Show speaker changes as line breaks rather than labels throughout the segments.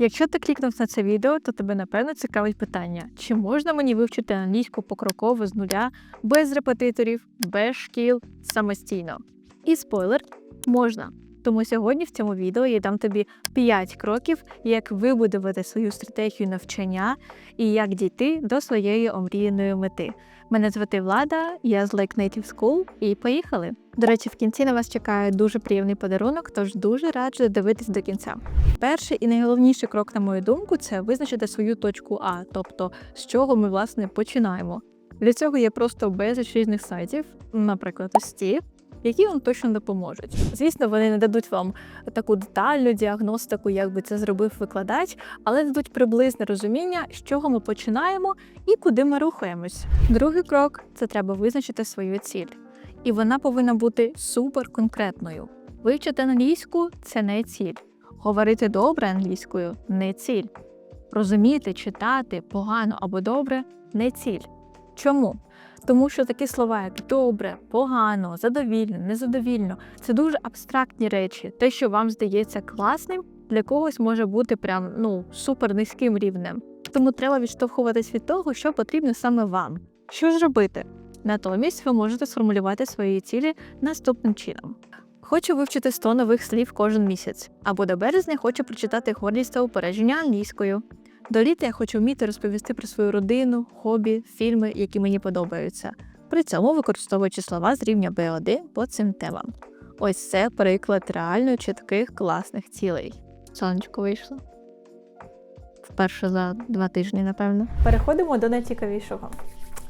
Якщо ти клікнув на це відео, то тебе напевно цікавить питання: чи можна мені вивчити англійську покроково з нуля, без репетиторів, без шкіл, самостійно? І спойлер можна. Тому сьогодні в цьому відео я дам тобі 5 кроків, як вибудувати свою стратегію навчання і як дійти до своєї омріяної мети. Мене звати Влада, я з Lake Native School і поїхали. До речі, в кінці на вас чекає дуже приємний подарунок, тож дуже раджу дивитись до кінця. Перший і найголовніший крок, на мою думку, це визначити свою точку А, тобто з чого ми власне починаємо. Для цього є просто безліч різних сайтів, наприклад, ось ці, які вам точно допоможуть. Звісно, вони не дадуть вам таку детальну діагностику, як би це зробив викладач, але дадуть приблизне розуміння, з чого ми починаємо і куди ми рухаємось. Другий крок це треба визначити свою ціль, і вона повинна бути супер конкретною. Вивчити англійську це не ціль. Говорити добре англійською не ціль. Розуміти, читати погано або добре не ціль. Чому? Тому що такі слова, як добре, погано, задовільно, незадовільно це дуже абстрактні речі. Те, що вам здається класним, для когось може бути прям ну супер низьким рівнем. Тому треба відштовхуватись від того, що потрібно саме вам. Що ж робити? Натомість ви можете сформулювати свої цілі наступним чином. Хочу вивчити 100 нових слів кожен місяць, або до березня хочу прочитати гордість та упередження англійською. До літа я хочу вміти розповісти про свою родину, хобі, фільми, які мені подобаються, при цьому використовуючи слова з рівня B1 по цим темам. Ось це приклад реально чітких класних цілей. Сонечко вийшло. Вперше за два тижні, напевно. Переходимо до найцікавішого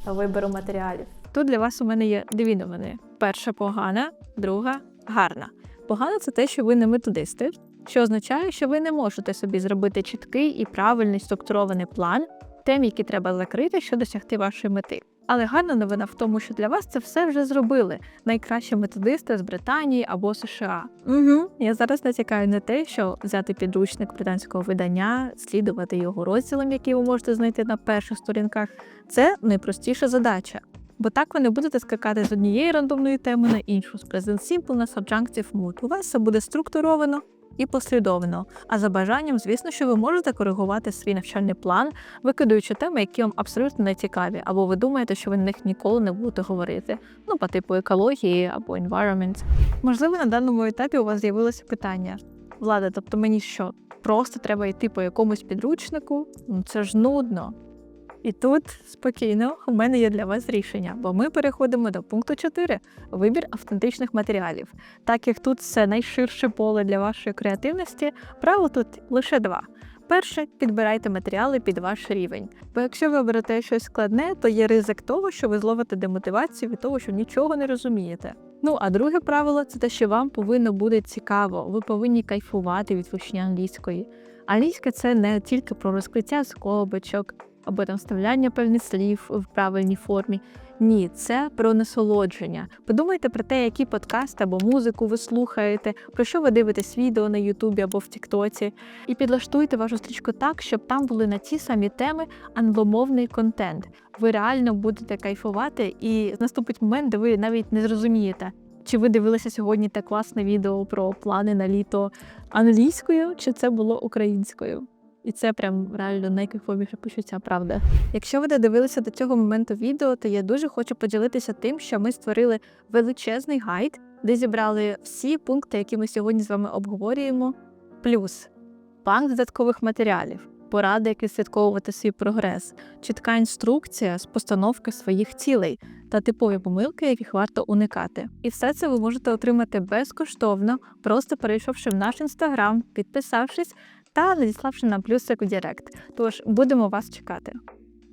вибору матеріалів. Тут для вас у мене є дві новини: перша погана, друга гарна. Погана це те, що ви не методисти, що означає, що ви не можете собі зробити чіткий і правильний структурований план тем, які треба закрити, щоб досягти вашої мети. Але гарна новина в тому, що для вас це все вже зробили найкращі методисти з Британії або США. Угу. Я зараз натякаю на те, що взяти підручник британського видання, слідувати його розділам, які ви можете знайти на перших сторінках, це найпростіша задача. Бо так ви не будете скакати з однієї рандомної теми на іншу, з Present Simple на Subjunctive Mood. У вас все буде структуровано і послідовно. А за бажанням, звісно, що ви можете коригувати свій навчальний план, викидаючи теми, які вам абсолютно не цікаві, або ви думаєте, що ви на них ніколи не будете говорити. Ну, по типу екології або environment. Можливо, на даному етапі у вас з'явилося питання. Влада, тобто мені що? Просто треба йти по якомусь підручнику? Ну це ж нудно. І тут спокійно у мене є для вас рішення, бо ми переходимо до пункту 4 вибір автентичних матеріалів. Так як тут це найширше поле для вашої креативності, правил тут лише два. Перше, підбирайте матеріали під ваш рівень. Бо якщо ви оберете щось складне, то є ризик того, що ви зловите демотивацію від того, що нічого не розумієте. Ну а друге правило це те, що вам повинно бути цікаво, ви повинні кайфувати від вивчення англійської. Англійська це не тільки про розкриття скобочок, або там вставляння певних слів в правильній формі. Ні, це про насолодження. Подумайте про те, які подкасти або музику ви слухаєте, про що ви дивитесь відео на Ютубі або в Тіктоці, і підлаштуйте вашу стрічку так, щоб там були на ті самі теми англомовний контент. Ви реально будете кайфувати, і наступить момент, де ви навіть не зрозумієте. Чи ви дивилися сьогодні те класне відео про плани на літо англійською, чи це було українською? І це прям реально найкайфовіше почуття, правда. Якщо ви додивилися до цього моменту відео, то я дуже хочу поділитися тим, що ми створили величезний гайд, де зібрали всі пункти, які ми сьогодні з вами обговорюємо. Плюс банк додаткових матеріалів, поради, як відслідковувати свій прогрес, чітка інструкція з постановки своїх цілей та типові помилки, яких варто уникати. І все це ви можете отримати безкоштовно, просто перейшовши в наш інстаграм, підписавшись та надіславши нам плюсик у Директ. Тож будемо вас чекати.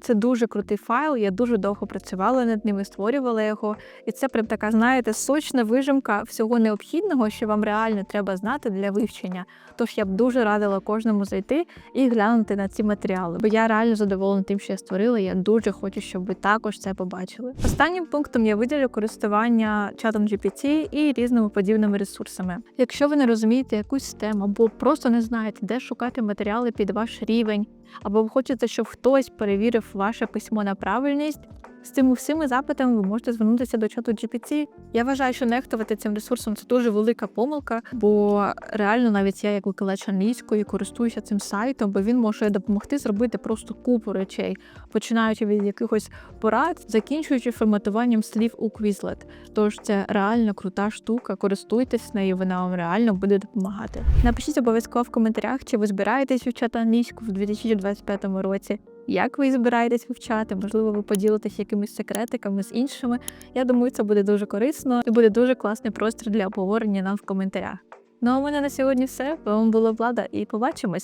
Це дуже крутий файл. Я дуже довго працювала над ним і створювала його. І це прям така, знаєте, сочна вижимка всього необхідного, що вам реально треба знати для вивчення. Тож я б дуже радила кожному зайти і глянути на ці матеріали. Бо я реально задоволена тим, що я створила. Я дуже хочу, щоб ви також це побачили. Останнім пунктом я виділю користування чатом GPT і різними подібними ресурсами. Якщо ви не розумієте якусь тему, або просто не знаєте, де шукати матеріали під ваш рівень, або ви хочете, щоб хтось перевірив ваше письмо на правильність, З цими всіми запитами ви можете звернутися до чату GPT. Я вважаю, що нехтувати цим ресурсом це дуже велика помилка, бо реально навіть я, як викладач англійської, користуюся цим сайтом, бо він може допомогти зробити просто купу речей, починаючи від якихось порад, закінчуючи форматуванням слів у Quizlet. Тож це реально крута штука. Користуйтесь нею, вона вам реально буде допомагати. Напишіть обов'язково в коментарях, чи ви збираєтесь вивчати англійську в 2025 році. Як ви збираєтесь вивчати? Можливо, ви поділитесь якимись секретиками з іншими. Я думаю, це буде дуже корисно і буде дуже класний простір для обговорення нам в коментарях. Ну а у мене на сьогодні все. Вам була влада, і побачимось.